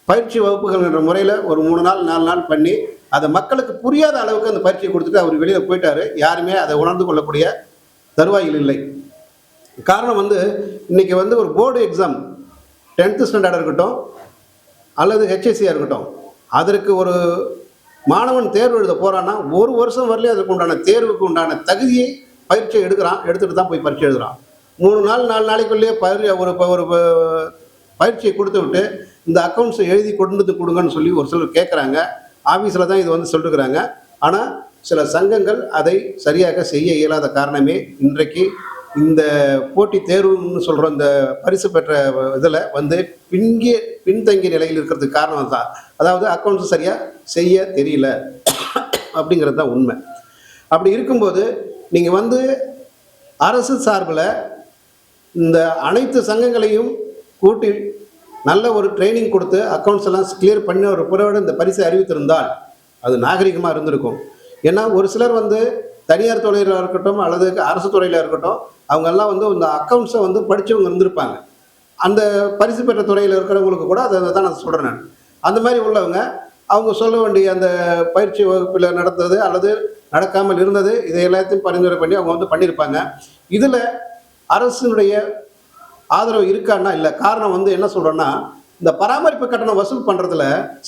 S2: பயிற்சி வகுப்புகள் என்ற முறையில் ஒரு மூணு நாள் நாலு நாள் பண்ணி அதை மக்களுக்கு புரியாத அளவுக்கு அந்த பயிற்சியை கொடுத்துட்டு அவர் வெளியில் போயிட்டார். யாருமே அதை உணர்ந்து கொள்ளக்கூடிய தருவாயில் இல்லை. காரணம் வந்து இன்றைக்கி வந்து ஒரு போர்டு எக்ஸாம் டென்த்து ஸ்டாண்டர்டாக இருக்கட்டும் அல்லது ஹெச்எஸ்சியாக இருக்கட்டும் அதற்கு ஒரு மாணவன் தேர்வு எழுத போகிறான்னா ஒரு வருஷம் வரலையும் அதற்கு உண்டான தேர்வுக்கு உண்டான தகுதியை பயிற்சி எடுக்கிறான் எடுத்துகிட்டு தான் போய் பரீட்சை எழுதுறான். மூணு நாள் நாலு நாளைக்குள்ளேயே பயிர் ஒரு ஒரு பயிற்சியை கொடுத்து விட்டு இந்த அக்கௌண்ட்ஸை எழுதி கொண்டு வந்து கொடுங்கன்னு சொல்லி ஒரு சிலர் கேட்குறாங்க ஆஃபீஸில் தான் இது வந்து சொல்லிருக்கிறாங்க. ஆனால் சில சங்கங்கள் அதை சரியாக செய்ய இயலாத காரணமே இன்றைக்கு இந்த போட்டி தேர்வுன்னு சொல்கிற இந்த பரிசு பெற்ற இதில் வந்து பின்கிய பின்தங்கிய நிலையில் இருக்கிறதுக்கு காரணம் தான். அதாவது அக்கௌண்ட்ஸ் சரியாக செய்ய தெரியல. அப்படிங்கிறது தான் உண்மை. அப்படி இருக்கும்போது நீங்கள் வந்து அரசு சார்பில் இந்த அனைத்து சங்கங்களையும் கூட்டி நல்ல ஒரு ட்ரைனிங் கொடுத்து அக்கௌண்ட்ஸ் எல்லாம் கிளியர் பண்ணி ஒரு புறவோடு இந்த பரிசை அறிவித்திருந்தால் அது நாகரிகமாக இருந்திருக்கும். ஏன்னா ஒரு சிலர் வந்து தனியார் துறையில் இருக்கட்டும் அல்லது அரசு துறையில் இருக்கட்டும் அவங்கெல்லாம் வந்து இந்த அக்கௌண்ட்ஸை வந்து படித்தவங்க இருந்திருப்பாங்க. அந்த பரிசு பெற்ற துறையில் இருக்கிறவங்களுக்கு கூட அதை தான் நான் சொல்கிறேன் அந்த மாதிரி உள்ளவங்க அவங்க சொல்ல வேண்டிய அந்த பயிற்சி வகுப்பில் நடந்தது அல்லது நடக்காமல் இருந்தது இதை எல்லாத்தையும் பரிந்துரை பண்ணி அவங்க வந்து பண்ணியிருப்பாங்க இதில் அரசினுடைய ஆதரவு இருக்கான்னா இல்லை காரணம் வந்து என்ன சொல்கிறோன்னா இந்த பராமரிப்பு கட்டணம் வசூல் பண்ணுறதுல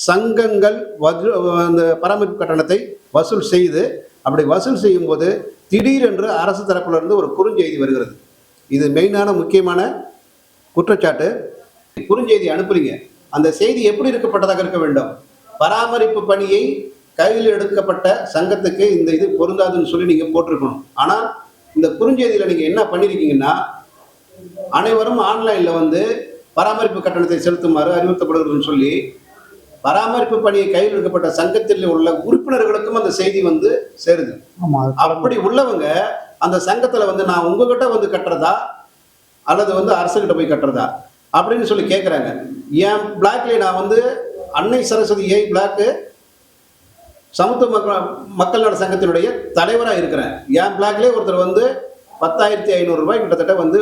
S2: சங்கங்கள் வசூ அந்த பராமரிப்பு கட்டணத்தை வசூல் செய்து அப்படி வசூல் செய்யும்போது திடீரென்று அரசு தரப்பிலிருந்து ஒரு குறுஞ்செய்தி வருகிறது. இது மெயினான முக்கியமான குற்றச்சாட்டு. குறுஞ்செய்தி அனுப்புறீங்க. அந்த செய்தி எப்படி இருக்கப்பட்டதாக இருக்க வேண்டும்? பராமரிப்பு பணியை கையில் எடுக்கப்பட்ட சங்கத்துக்கு இந்த இது பொருந்தாதுன்னு சொல்லி நீங்கள் போட்டிருக்கணும். ஆனால் இந்த குறுஞ்செய்தியில் நீங்கள் என்ன பண்ணியிருக்கீங்கன்னா அனைவரும் ஆன்லைனில் வந்து பராமரிப்பு கட்டணத்தை செலுத்துமாறு அறிவுறுத்தப்படுகிறதுன்னு சொல்லி பராமரிப்பு பணியை கையில் எடுக்கப்பட்ட சங்கத்தில் உள்ள உறுப்பினர்களுக்கும் அந்த செய்தி வந்து சேருது. அப்படி உள்ளவங்க அந்த சங்கத்துல வந்து நான் உங்ககிட்ட வந்து கட்டுறதா அல்லது வந்து அரசுகிட்ட போய் கட்டுறதா அப்படின்னு சொல்லி கேட்குறாங்க என் பிளாக்ல நான் வந்து அன்னை சரஸ்வதி ஏ பிளாக்கு சமத்துவ மக்கள் மக்கள் நல சங்கத்தினுடைய தலைவராக இருக்கிறேன் என் பிளாக்லேயே ஒருத்தர் வந்து பத்தாயிரத்தி ஐநூறுரூவாய் கிட்டத்தட்ட வந்து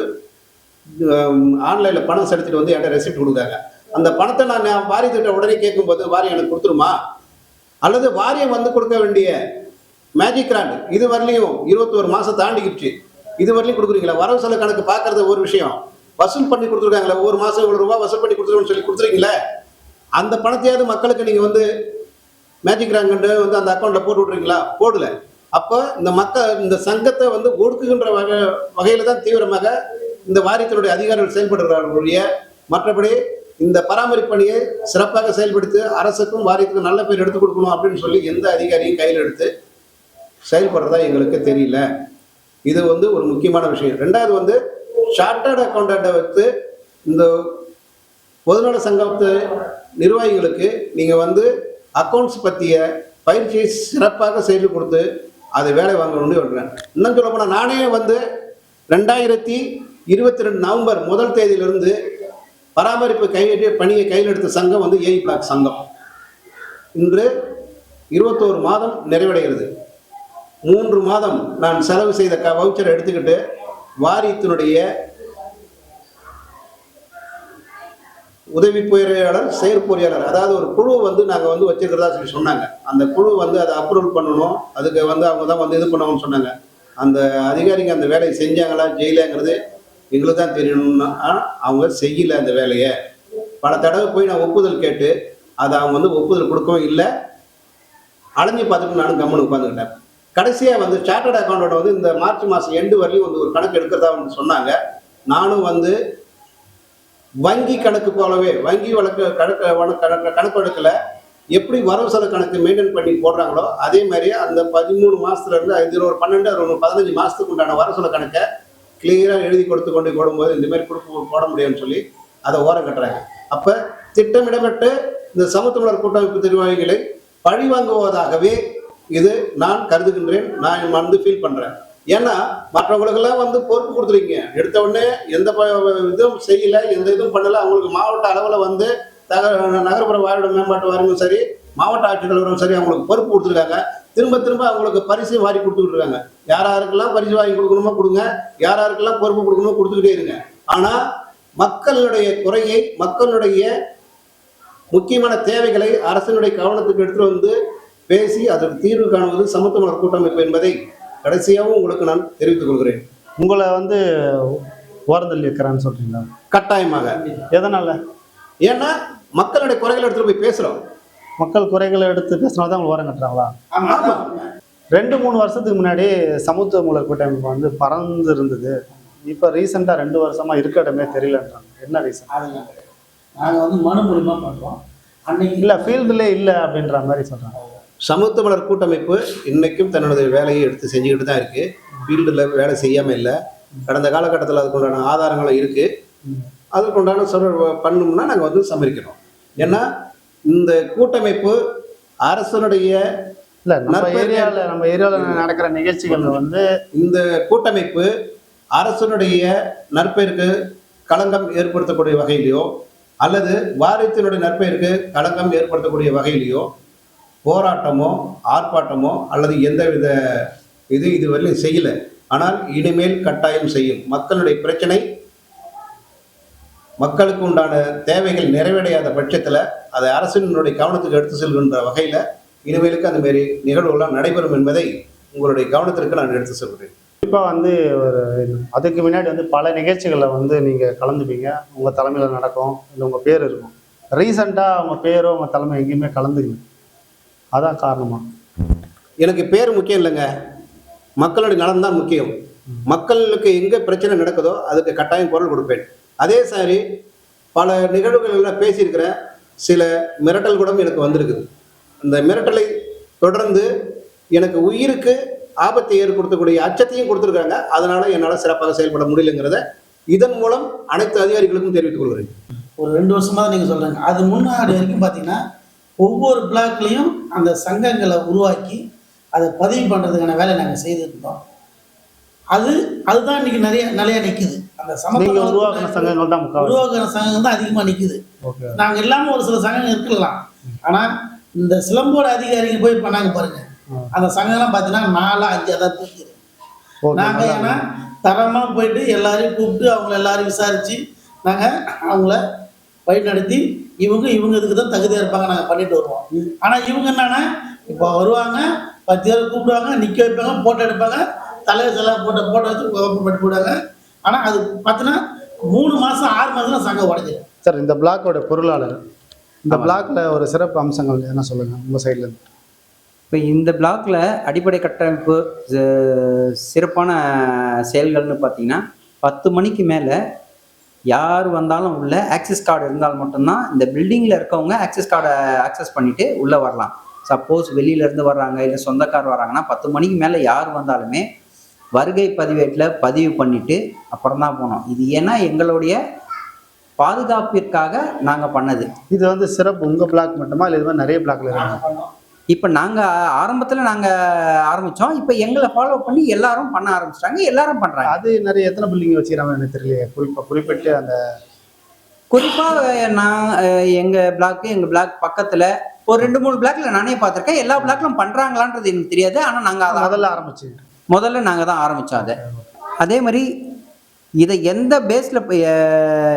S2: ஆன்லைனில் பணம் செலுத்திட்டு வந்து என்கிட்ட ரெசிப்ட் கொடுக்காங்க அந்த பணத்தை நான் நான் வாரியத்திட்ட உடனே கேட்கும்போது வாரியம் எனக்கு கொடுத்துருமா? அல்லது வாரியம் வந்து கொடுக்க வேண்டிய மேஜிக் கிராண்ட் இது வரலையும் இருபத்தோரு மாதம் தாண்டிக்கிடுச்சு இது வரலையும் கொடுக்குறீங்களா? வரவு செலவு கணக்கு பார்க்கறது ஒரு விஷயம். வசூல் பண்ணி கொடுத்துருக்காங்களே ஒரு மாதம் இவ்வளோ ரூபா வசூல் பண்ணி கொடுத்துருவோம்னு சொல்லி கொடுத்துருக்கீங்களே? அந்த பணத்தையாவது மக்களுக்கு நீங்கள் வந்து மேஜிக் கிராண்ட் வந்து அந்த அக்கௌண்ட்டில் போட்டு விட்றீங்களா போடல. அப்போ இந்த மக்கள் இந்த சங்கத்தை வந்து ஒடுக்குகின்ற வகை வகையில் தான் தீவிரமாக இந்த வாரியத்தினுடைய அதிகாரிகள் செயல்படுகிறார்கள் ஒழிய மற்றபடி இந்த பராமரிப்பு பணியை சிறப்பாக செயல்படுத்தி அரசுக்கும் வாரியத்துக்கும் நல்ல பேர் எடுத்து கொடுக்கணும் அப்படின்னு சொல்லி எந்த அதிகாரியும் கையில் எடுத்து செயல்படுறதா எங்களுக்கு தெரியல. இது வந்து ஒரு முக்கியமான விஷயம். ரெண்டாவது வந்து சார்ட்டர்ட் அக்கௌண்டண்ட்டை வைத்து இந்த பொதுநல சங்கத்து நிர்வாகிகளுக்கு நீங்கள் வந்து அக்கௌண்ட்ஸ் பற்றிய பயிற்சியை சிறப்பாக செய்து கொடுத்து அதை வேலை வாங்கணும்னு சொல்கிறேன் இன்னும் சொல்ல போனால் நானே வந்து ரெண்டாயிரத்தி இருபத்தி ரெண்டு நவம்பர் முதல் தேதியிலிருந்து பராமரிப்பு கையெழுத்து பணியை கையில் எடுத்த சங்கம் வந்து ஏஇ பிளாக் சங்கம். இன்று இருபத்தோரு மாதம் நிறைவடைகிறது. மூன்று மாதம் நான் செலவு செய்த க வவுச்சரை எடுத்துக்கிட்டு வாரியத்தினுடைய உதவி பொறியாளர் செயற்பொறியாளர் அதாவது ஒரு குழு வந்து நாங்கள் வந்து வச்சிருக்கிறதா சொல்லி சொன்னாங்க. அந்த குழு வந்து அதை அப்ரூவல் பண்ணணும். அதுக்கு வந்து அவங்க தான் வந்து இது பண்ணணும்னு சொன்னாங்க. அந்த அதிகாரிங்க அந்த வேலையை செஞ்சாங்களா ஜெயிலாங்கிறது எங்களுக்கு தான் தெரியணும்னா அவங்க செய்யல அந்த வேலையை. பல தடவை போய் நான் ஒப்புதல் கேட்டு அதை அவங்க வந்து ஒப்புதல் கொடுக்கவும் இல்லை. அலைஞ்சு பார்த்துட்டு நானும் கம்மனு உட்காந்துக்கிட்டேன். கடைசியாக வந்து சார்ட்டர்ட் அக்கௌண்டோட வந்து இந்த மார்ச் மாதம் எண்டு வரலையும் வந்து ஒரு கணக்கு எடுக்கிறதா வந்து சொன்னாங்க. நானும் வந்து வங்கி கணக்கு போலவே வங்கி வழக்கு கணக்கு கணக்கு கணக்கு வழக்கில் எப்படி வரவு செலவு கணக்கு மெயின்டைன் பண்ணி போடுறாங்களோ அதே மாதிரி அந்த பதிமூணு மாசத்துல இருந்து இதில் ஒரு பன்னெண்டு ஒரு பதினஞ்சு மாதத்துக்கு உண்டான வரவு செலவு கணக்கை கிளியராக எழுதி கொடுத்து கொண்டு போடும்போது இந்த மாதிரி கொடுப்பு போட முடியும்னு சொல்லி அதை ஓரம் கட்டுறாங்க. அப்போ திட்டமிடப்பட்டு இந்த சமத்துவலர் கூட்டமைப்பு நிர்வாகிகளை பழி வாங்குவதாகவே இது நான் கருதுகின்றேன். நான் வந்து ஃபீல் பண்ணுறேன் ஏன்னா மற்றவங்களுக்கெல்லாம் வந்து பொறுப்பு கொடுத்துருக்கீங்க. எடுத்த உடனே எந்த ப- இதுவும் செய்யலை எந்த இதுவும் பண்ணலை. அவங்களுக்கு மாவட்ட அளவில் வந்து தக நகர்ப்புற வாழ்விட மேம்பாட்டு வாரியமும் சரி மாவட்ட ஆட்சித்தலைவரும் சரி அவங்களுக்கு பொறுப்பு கொடுத்துருக்காங்க. திரும்ப திரும்ப அவங்களுக்கு பரிசு வாரி கொடுத்துக்கிட்டு இருக்காங்க யார் யாருக்கெல்லாம் பரிசு வாங்கி கொடுக்கணுமோ கொடுங்க. யார் யாருக்கெல்லாம் பொறுப்பு கொடுக்கணுமோ கொடுத்துக்கிட்டே இருங்க. ஆனால் மக்களுடைய குறையை மக்களுடைய முக்கியமான தேவைகளை அரசினுடைய கவனத்துக்கு எடுத்துகிட்டு வந்து பேசி அதற்கு தீர்வு காணுவது சமத்துவ கூட்டமைப்பு என்பதை கடைசியாகவும் உங்களுக்கு நான் தெரிவித்துக் கொள்கிறேன்.
S3: உங்களை வந்து ஓரந்தள்ளி வைக்கிறான்னு சொல்றீங்களா?
S2: கட்டாயமாக.
S3: எதனால?
S2: ஏன்னா மக்களுடைய குறைகளை எடுத்துட்டு போய் பேசுறோம்.
S3: மக்கள் குறைகளை எடுத்து பேசினா தான் ஓரம் கட்டுறாங்களா? ரெண்டு மூணு வருஷத்துக்கு முன்னாடி சமத்துவ மூல கூட்டமைப்பு வந்து பறந்து இருந்தது இப்போ ரீசெண்டாக ரெண்டு வருஷமா இருக்க இடமே தெரியலன்றாங்க. என்ன ரீசன்
S1: நாங்கள் வந்து மனு மூலிமா பண்ணுறோம் அன்னைக்கு
S3: இல்லை ஃபீல்டுலே இல்லை அப்படின்ற மாதிரி சொல்றாங்க.
S2: சமத்துவ மலர் கூட்டமைப்பு இன்னைக்கும் தன்னுடைய வேலையை எடுத்து செஞ்சுக்கிட்டு தான் இருக்கு. ஃபீல்டில் வேலை செய்யாமல் இல்லை. கடந்த காலகட்டத்தில் அதுக்குண்டான ஆதாரங்களும் இருக்கு. அதுக்குண்டான சொல் பண்ணோம்னா நாங்கள் வந்து சமரிக்கிறோம் ஏன்னா இந்த கூட்டமைப்பு அரசனுடைய
S3: இல்லை நம்ம ஏரியாவில் நம்ம ஏரியாவில் நடக்கிற நிகழ்ச்சிகள் வந்து
S2: இந்த கூட்டமைப்பு அரசனுடைய நற்பெயருக்கு களங்கம் ஏற்படுத்தக்கூடிய வகையிலையோ அல்லது வாரியத்தினுடைய நற்பெயருக்கு களங்கம் ஏற்படுத்தக்கூடிய வகையிலையோ போராட்டமோ ஆர்ப்பாட்டமோ அல்லது எந்தவித இது இதுவரையிலும் செய்யல. ஆனால் இனிமேல் கட்டாயம் செய்யும். மக்களுடைய பிரச்சனை மக்களுக்கு உண்டான தேவைகள் நிறைவடையாத பட்சத்தில் அதை அரசினுடைய கவனத்துக்கு எடுத்து செல்கின்ற வகையில் இனிமேலுக்கு அந்த மாரி நிகழ்வுகள்லாம் நடைபெறும் என்பதை உங்களுடைய கவனத்திற்கு நான் எடுத்து சொல்கிறேன்.
S3: குறிப்பாக வந்து ஒரு அதுக்கு முன்னாடி வந்து பல நிகழ்ச்சிகளில் வந்து நீங்கள் கலந்துப்பீங்க. உங்கள் தலைமையில் நடக்கும். இல்லை உங்கள் பேர் இருக்கும். ரீசெண்டாக உங்கள் பேரோ உங்கள் தலைமை எங்கேயுமே கலந்துக்கணும் அதான் காரணமா.
S2: எனக்கு பேர் முக்கியம் இல்லைங்க. மக்களுடைய நலன் தான் முக்கியம். மக்களுக்கு எங்கே பிரச்சனை நடக்குதோ அதுக்கு கட்டாயம் குரல் கொடுப்பேன். அதே சாரி பல நிகழ்வுகளில் பேசியிருக்கிற சில மிரட்டல் கூட எனக்கு வந்திருக்குது. அந்த மிரட்டலை தொடர்ந்து எனக்கு உயிருக்கு ஆபத்தை ஏற்படுத்தக்கூடிய அச்சத்தையும் கொடுத்துருக்காங்க அதனால என்னால் சிறப்பாக செயல்பட முடியலங்கிறத இதன் மூலம் அனைத்து அதிகாரிகளுக்கும் தெரிவித்துக் கொள்கிறேன்.
S1: ஒரு ரெண்டு வருஷமா நீங்கள் சொல்கிறீங்க அது முன்னாடி வரைக்கும் பார்த்தீங்கன்னா ஒவ்வொரு பிளாக்லேயும் அந்த சங்கங்களை உருவாக்கி அதை பதிவு பண்ணுறதுக்கான வேலையை நாங்கள் செய்துருந்தோம் அது அதுதான் இன்னைக்கு நிறைய நிலையா நிற்குது அந்த சமத்துவ
S3: உருவாக்கின சங்கங்கள் தான்
S1: உருவாக்குற சங்கம் தான் அதிகமாக நிற்குது நாங்கள் இல்லாமல் ஒரு சில சங்கங்கள் இருக்கலாம். ஆனால் இந்த சிலம்போட அதிகாரிங்க போய் பண்ணாங்க பாருங்க. அந்த சங்கம்லாம் பார்த்தீங்கன்னா நாலு அஞ்சு தான் தூக்கிது நாங்கள் ஏன்னா தரமாக போயிட்டு எல்லாரையும் கூப்பிட்டு அவங்கள எல்லாரையும் விசாரித்து நாங்கள் அவங்கள வழிநடத்தி இவங்க இவங்க இதுக்கு தான் தகுதியாக இருப்பாங்க நாங்கள் பண்ணிட்டு வருவோம். ஆனால் இவங்க என்னன்னா இப்போ வருவாங்க பத்து பேர் கூப்பிடுவாங்க நிற்க வைப்பாங்க போட்டோ எடுப்பாங்க தலைவர் செலவு போட்ட போட்டோ வச்சு பண்ணி போடுவாங்க ஆனால் அது பார்த்தீங்கன்னா மூணு மாதம் ஆறு மாதம் சங்கம் உடஞ்சிடும்
S3: சார் இந்த பிளாக்கோட பொருளாளர் இந்த பிளாக்ல ஒரு சிறப்பு அம்சங்கள் என்ன சொல்லுங்க உங்க சைட்ல இருந்து
S4: இப்போ இந்த பிளாக்ல அடிப்படை கட்டமைப்பு சிறப்பான செயல்கள்னு பார்த்தீங்கன்னா பத்து மணிக்கு மேலே யார் வந்தாலும் உள்ள ஆக்சஸ் கார்டு இருந்தால் மட்டும்தான் இந்த பில்டிங்கில் இருக்கவங்க ஆக்சஸ் கார்டை ஆக்சஸ் பண்ணிட்டு உள்ளே வரலாம். சப்போஸ் வெளியிலேருந்து வர்றாங்க இல்லை சொந்தக்கார் வராங்கன்னா பத்து மணிக்கு மேலே யார் வந்தாலுமே வருகை பதிவேட்டில் பதிவு பண்ணிவிட்டு அப்புறம் தான் போனோம் இது ஏன்னா எங்களுடைய பாதுகாப்பிற்காக நாங்கள் பண்ணது.
S3: இது வந்து சிறப்பு. உங்கள் பிளாக் மட்டுமா? இல்லை இது மாதிரி நிறைய பிளாக்ல இருக்காங்க
S4: இப்போ நாங்கள் ஆரம்பத்தில் நாங்கள் ஆரம்பித்தோம் இப்போ எங்களை ஃபாலோ பண்ணி எல்லாரும் பண்ண ஆரம்பிச்சிட்டாங்க. எல்லாரும் பண்ணுறாங்க
S3: அது நிறைய எத்தனை பில்டிங் வச்சுக்கிறாங்க எனக்கு தெரியலையே. குறிப்பா குறிப்பிட்டு அந்த
S4: குறிப்பாக நான் அஹ், எங்க பிளாக் எங்க பிளாக் பக்கத்துல ஒரு ரெண்டு மூணு பிளாக்ல நானே பார்த்திருக்கேன். எல்லா பிளாக்லும் பண்றாங்களான்றது எனக்கு தெரியாது. ஆனா நாங்க அதை
S3: முதல்ல ஆரம்பிச்சு.
S4: முதல்ல நாங்க தான் ஆரம்பிச்சோம் அதை. அதே மாதிரி இதை எந்த பேஸ்ல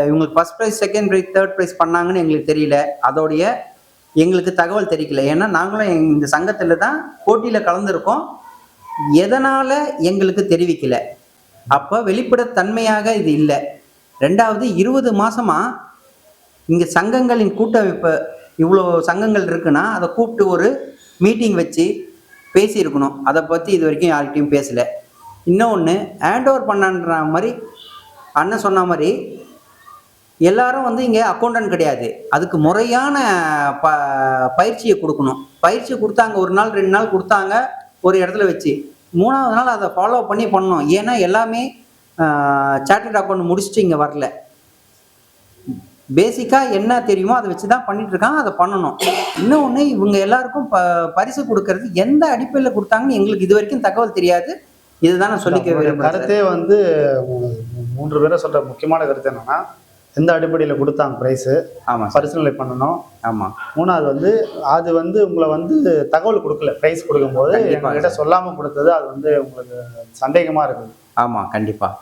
S4: இவங்களுக்கு first prize second prize third prize பண்ணாங்கன்னு எங்களுக்கு தெரியல. அதோடைய எங்களுக்கு தகவல் தெரிவிக்கல ஏன்னா நாங்களும் இந்த சங்கத்தில் தான் போட்டியில் கலந்துருக்கோம். எதனால் எங்களுக்கு தெரிவிக்கல? அப்போ வெளிப்படத்தன்மையாக இது இல்லை. ரெண்டாவது இருபது மாதமாக இங்கே சங்கங்களின் கூட்டமைப்பு இவ்வளோ சங்கங்கள் இருக்குன்னா அதை கூப்பிட்டு ஒரு மீட்டிங் வச்சு பேசியிருக்கணும். அதை பற்றி இது வரைக்கும் யார்கிட்டையும் பேசலை. இன்னொன்று ஹேண்ட் ஓவர் பண்ணான்ற மாதிரி அண்ணன் சொன்ன மாதிரி எல்லாரும் வந்து இங்கே அக்கௌண்டன்ட் கிடையாது. அதுக்கு முறையான ப பயிற்சியை கொடுக்கணும். பயிற்சி கொடுத்தாங்க ஒரு நாள் ரெண்டு நாள் கொடுத்தாங்க ஒரு இடத்துல வச்சு. மூணாவது நாள் அதை ஃபாலோ பண்ணி பண்ணணும். ஏன்னா எல்லாமே சார்ட்டர்ட் அக்கௌண்ட் முடிச்சுட்டு இங்கே வரல. பேசிக்காக என்ன தெரியுமோ அதை வச்சு தான் பண்ணிட்டு இருக்காங்க அதை பண்ணணும். இன்னொன்று இவங்க எல்லாருக்கும் ப பரிசு கொடுக்கறது எந்த அடிப்படையில் கொடுத்தாங்கன்னு எங்களுக்கு இது வரைக்கும் தகவல் தெரியாது. இதுதான் நான் சொல்லிக்க.
S3: கருத்தே வந்து மூன்று பேரை சொல்ற முக்கியமான கருத்து என்னன்னா எந்த அடிப்படையில் கொடுத்தாங்க ப்ரைஸு
S4: ஆமாம்
S3: பரிசீலனை பண்ணணும்.
S4: ஆமாம்
S3: மூணாவது வந்து அது வந்து உங்களை வந்து தகவல் கொடுக்கல. ப்ரைஸ் கொடுக்கும்போது. எங்ககிட்ட சொல்லாம கொடுத்தது அது வந்து உங்களுக்கு சந்தேகமா இருக்குது.
S4: ஆமாம் கண்டிப்பாக